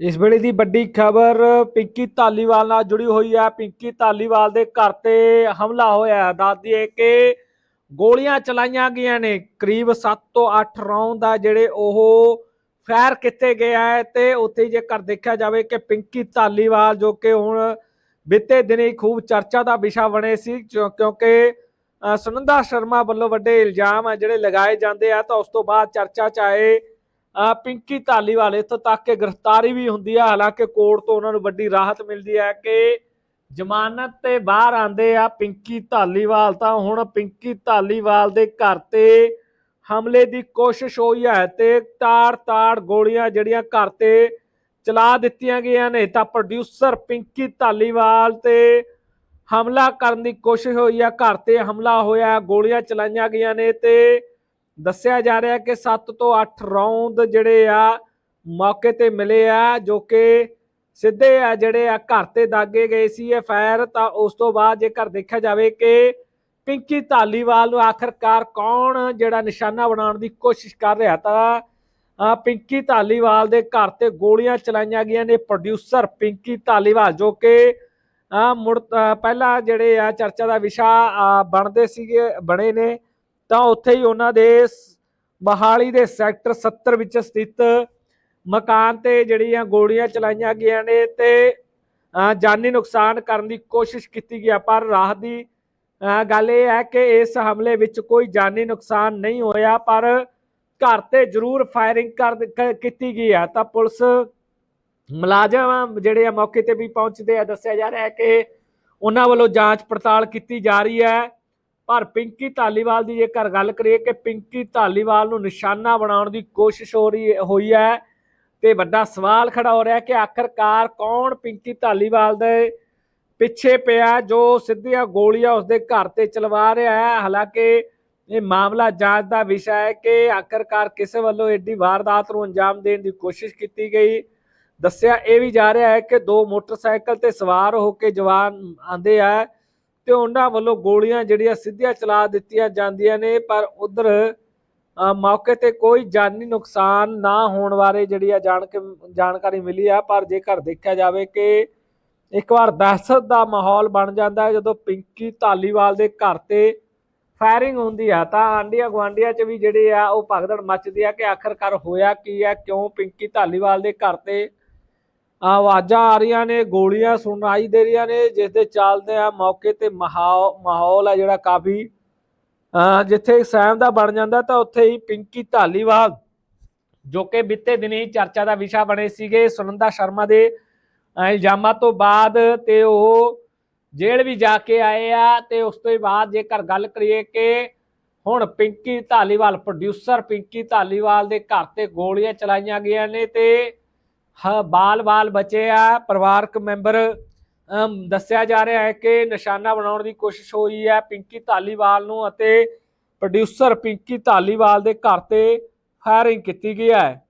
ਇਸ ਵੇਲੇ ਦੀ ਵੱਡੀ ਖਬਰ ਪਿੰਕੀ ਧਾਲੀਵਾਲ ਨਾਲ ਜੁੜੀ ਹੋਈ ਹੈ ਪਿੰਕੀ ਧਾਲੀਵਾਲ ਦੇ ਘਰ ਤੇ ਹਮਲਾ ਹੋਇਆ। ਹੈ ਦੱਸ ਦਈਏ ਕਿ ਗੋਲੀਆਂ ਚਲਾਈਆਂ ਗਈਆਂ ਨੇ। ਕਰੀਬ 7 ਤੋਂ 8 ਰਾਉਂਡ ਦਾ ਜਿਹੜੇ ਉਹ ਫਾਇਰ ਕੀਤੇ ਗਏ ਹੈ ਤੇ ਉੱਥੇ ਜੇਕਰ ਦੇਖਿਆ ਜਾਵੇ ਕਿ ਪਿੰਕੀ ਧਾਲੀਵਾਲ ਜੋ ਕਿ ਹੁਣ ਬੀਤੇ ਦਿਨੇ ਹੀ ਖੂਬ ਚਰਚਾ ਦਾ ਵਿਸ਼ਾ ਬਣੇ ਸੀ ਕਿਉਂਕਿ ਅ, ਸੁਨੰਦਾ ਸ਼ਰਮਾ ਵੱਲੋਂ ਵੱਡੇ ਇਲਜ਼ਾਮ ਆ ਜਿਹੜੇ ਲਗਾਏ ਜਾਂਦੇ ਆ ਤਾਂ ਉਸ ਤੋਂ ਬਾਅਦ ਚਰਚਾ ਚਾਹੇ ਪਿੰਕੀ ਧਾਲੀਵਾਲ ਇੱਥੋਂ ਤੱਕ ਕਿ ਗ੍ਰਿਫਤਾਰੀ ਵੀ ਹੁੰਦੀ ਹੈ ਹਾਲਾਂਕਿ ਕੋਰਟ ਤੋਂ ਉਹਨਾਂ ਨੂੰ ਵੱਡੀ ਰਾਹਤ ਮਿਲਦੀ ਹੈ ਕਿ ਜ਼ਮਾਨਤ ਤੇ ਬਾਹਰ ਆਂਦੇ ਆ ਪਿੰਕੀ ਧਾਲੀਵਾਲ ਤਾਂ ਹੁਣ ਪਿੰਕੀ ਧਾਲੀਵਾਲ ਦੇ ਘਰ ਤੇ ਹਮਲੇ ਦੀ ਕੋਸ਼ਿਸ਼ ਹੋਈ ਹੈ ਤੇ ਤਾੜ-ਤਾੜ ਗੋਲੀਆਂ ਜਿਹੜੀਆਂ ਘਰ ਤੇ ਚਲਾ ਦਿੱਤੀਆਂ ਗਈਆਂ ਨੇ, ਤਾਂ ਪ੍ਰੋਡਿਊਸਰ ਪਿੰਕੀ ਧਾਲੀਵਾਲ ਤੇ ਹਮਲਾ ਕਰਨ ਦੀ ਕੋਸ਼ਿਸ਼ ਹੋਈ ਹੈ। ਘਰ ਤੇ ਹਮਲਾ ਹੋਇਆ, ਗੋਲੀਆਂ ਚਲਾਈਆਂ ਗਈਆਂ ਨੇ ਤੇ ਦੱਸਿਆ ਜਾ ਰਿਹਾ ਕਿ 7 ਤੋਂ 8 ਰਾਉਂਡ ਜਿਹੜੇ ਆ ਮੌਕੇ ਤੇ ਮਿਲੇ ਆ, ਜੋ ਕਿ ਸਿੱਧੇ ਆ ਜਿਹੜੇ ਆ ਘਰ ਤੇ ਦਾਗੇ ਗਏ ਸੀ ਇਹ ਫਾਇਰ, ਤਾਂ ਉਸ ਤੋਂ ਬਾਅਦ ਜੇਕਰ ਦੇਖਿਆ ਜਾਵੇ ਕਿ ਪਿੰਕੀ ਧਾਲੀਵਾਲ ਨੂੰ ਆਖਰਕਾਰ ਕੌਣ ਜਿਹੜਾ ਨਿਸ਼ਾਨਾ ਬਣਾਉਣ ਦੀ ਕੋਸ਼ਿਸ਼ ਕਰ ਰਿਹਾ, ਤਾਂ ਪਿੰਕੀ ਧਾਲੀਵਾਲ ਦੇ ਘਰ ਤੇ ਗੋਲੀਆਂ ਚਲਾਈਆਂ ਗਈਆਂ ਨੇ ਪ੍ਰੋਡਿਊਸਰ ਪਿੰਕੀ ਧਾਲੀਵਾਲ, ਜੋ ਕਿ ਮੁੜ ਪਹਿਲਾਂ ਜਿਹੜੇ ਆ ਚਰਚਾ ਦਾ ਵਿਸ਼ਾ ਬਣਦੇ ਸੀਗੇ, ਬਣੇ ਨੇ। ਤਾਂ ਉੱਥੇ ਹੀ ਉਹਨਾਂ ਦੇ ਸ- ਦੇ ਸੈਕਟਰ 70 ਵਿੱਚ ਸਥਿਤ ਮਕਾਨ ਤੇ ਜਿਹੜੀਆਂ ਗੋਲੀਆਂ ਚਲਾਈਆਂ ਗਈਆਂ ਨੇ ਤੇ ਜਾਨੀ ਨੁਕਸਾਨ ਕਰਨ ਦੀ ਕੋਸ਼ਿਸ਼ ਕੀਤੀ ਗਈ ਆ, ਪਰ ਰਾਹਤ ਦੀ ਗੱਲ ਇਹ ਹੈ ਕਿ ਇਸ ਹਮਲੇ ਵਿੱਚ ਕੋਈ ਜਾਨੀ ਨੁਕਸਾਨ ਨਹੀਂ ਹੋਇਆ ਪਰ ਘਰ ਤੇ ਜ਼ਰੂਰ ਫਾਇਰਿੰਗ ਕਰ ਕੀਤੀ ਗਈ ਹੈ ਤਾਂ ਪੁਲਿਸ ਮੁਲਾਜ਼ਮ ਜਿਹੜੇ ਆ ਮੌਕੇ ਤੇ ਵੀ ਪਹੁੰਚਦੇ ਆ। ਦੱਸਿਆ ਜਾ ਰਿਹਾ ਹੈ ਕਿ ਉਹਨਾਂ ਵੱਲੋਂ ਜਾਂਚ ਪੜਤਾਲ ਕੀਤੀ ਜਾ ਰਹੀ ਹੈ। ਪਰ ਪਿੰਕੀ ਧਾਲੀਵਾਲ ਦੀ ਜੇਕਰ ਗੱਲ ਕਰੀਏ ਕਿ ਪਿੰਕੀ ਧਾਲੀਵਾਲ ਨੂੰ ਨਿਸ਼ਾਨਾ ਬਣਾਉਣ ਦੀ ਕੋਸ਼ਿਸ਼ ਹੋ ਰਹੀ ਹੋਈ ਹੈ ਤੇ ਵੱਡਾ ਸਵਾਲ ਖੜਾ ਹੋ ਰਿਹਾ ਕਿ ਆਖਰਕਾਰ ਕੌਣ ਪਿੰਕੀ ਧਾਲੀਵਾਲ ਦੇ ਪਿੱਛੇ ਪਿਆ ਜੋ ਸਿੱਧੀਆਂ ਗੋਲੀਆਂ ਉਸਦੇ ਘਰ ਤੇ ਚਲਵਾ ਰਿਹਾ ਹੈ। ਹਾਲਾਂਕਿ ਇਹ ਮਾਮਲਾ ਜਾਂਚ ਦਾ ਵਿਸ਼ਾ ਹੈ ਕਿ ਆਖਰਕਾਰ ਕਿਸੇ ਵੱਲੋਂ ਐਡੀ ਵਾਰਦਾਤ ਨੂੰ ਅੰਜਾਮ ਦੇਣ ਦੀ ਕੋਸ਼ਿਸ਼ ਕੀਤੀ ਗਈ। ਦੱਸਿਆ ਇਹ ਵੀ ਜਾ ਰਿਹਾ ਹੈ ਕਿ ਦੋ ਮੋਟਰਸਾਈਕਲ ਤੇ ਸਵਾਰ ਹੋ ਕੇ ਜਵਾਨ ਆਂਦੇ ਆ। ਤੇ ਉਹਨਾਂ ਵੱਲੋਂ ਗੋਲੀਆਂ ਜਿਹੜੀਆਂ ਸਿੱਧੀਆਂ ਚਲਾ ਦਿੱਤੀਆਂ ਜਾਂਦੀਆਂ ਨੇ, ਪਰ ਉਧਰ ਮੌਕੇ ਤੇ ਕੋਈ ਜਾਨੀ ਨੁਕਸਾਨ ਨਾ ਹੋਣ ਬਾਰੇ ਜਿਹੜੀ ਆ ਜਾਣ ਕੇ, ਜਾਣਕਾਰੀ ਮਿਲੀ ਆ, ਪਰ ਜੇਕਰ ਦੇਖਿਆ ਜਾਵੇ ਕਿ ਇੱਕ ਵਾਰ ਦਹਿਸ਼ਤ ਦਾ ਮਾਹੌਲ ਬਣ ਜਾਂਦਾ ਹੈ, ਜਦੋਂ ਪਿੰਕੀ ਧਾਲੀਵਾਲ ਦੇ ਘਰ ਤੇ ਫਾਇਰਿੰਗ ਹੁੰਦੀ ਆ, ਤਾਂ ਆਂਡੀਆਂ ਗਵਾਂਡੀਆਂ ਚ ਵੀ ਜਿਹੜੇ ਆ ਉਹ ਭਗਦੜ ਮੱਚਦੀ ਆ ਕਿ ਆਖਰਕਾਰ ਹੋਇਆ ਕੀ ਆ, ਕਿਉਂ ਪਿੰਕੀ ਧਾਲੀਵਾਲ ਦੇ ਘਰ ਤੇ ਆਵਾਜ਼ਾਂ ਆ ਰਹੀਆਂ ਨੇ, ਗੋਲੀਆਂ ਸੁਣਾਈ ਦੇ ਰਹੀਆਂ ਨੇ ਜਿਸ ਦੇ ਚੱਲਦੇ ਆ ਮੌਕੇ ਤੇ ਮਾਹੌ- ਮਾਹੌਲ ਆ ਜਿਹੜਾ ਕਾਫੀ ਜਿੱਥੇ ਸਹਿਮ ਦਾ ਬਣ ਜਾਂਦਾ ਤਾਂ ਉੱਥੇ ਹੀ ਪਿੰਕੀ ਧਾਲੀਵਾਲ, ਜੋ ਕਿ ਬੀਤੇ ਦਿਨੀ ਹੀ ਚਰਚਾ ਦਾ ਵਿਸ਼ਾ ਬਣੇ ਸੀਗੇ ਸੁਨੰਦਾ ਸ਼ਰਮਾ ਦੇ ਇਲਜ਼ਾਮਾਂ ਤੋਂ ਬਾਅਦ ਤੇ ਉਹ ਜੇਲ੍ਹ ਵੀ ਜਾ ਕੇ ਆਏ ਆ ਤੇ ਉਸ ਤੋਂ ਬਾਅਦ ਜੇਕਰ ਗੱਲ ਕਰੀਏ ਕਿ ਹੁਣ ਪਿੰਕੀ ਧਾਲੀਵਾਲ ਪ੍ਰੋਡਿਊਸਰ ਪਿੰਕੀ ਧਾਲੀਵਾਲ ਦੇ ਘਰ ਤੇ ਗੋਲੀਆਂ ਚਲਾਈਆਂ ਗਈਆਂ ਨੇ ਤੇ ਬਾਲ-ਬਾਲ ਬਚੇ ਆ, ਪਰਿਵਾਰਕ ਮੈਂਬਰ ਦੱਸਿਆ ਜਾ ਰਿਹਾ ਹੈ ਕਿ ਨਿਸ਼ਾਨਾ ਬਣਾਉਣ ਦੀ ਕੋਸ਼ਿਸ਼ ਹੋਈ ਹੈ ਪਿੰਕੀ ਧਾਲੀਵਾਲ ਨੂੰ ਅਤੇ ਪ੍ਰੋਡਿਊਸਰ ਪਿੰਕੀ ਧਾਲੀਵਾਲ ਦੇ ਘਰ ਤੇ ਫਾਇਰਿੰਗ ਕੀਤੀ ਗਈ ਹੈ।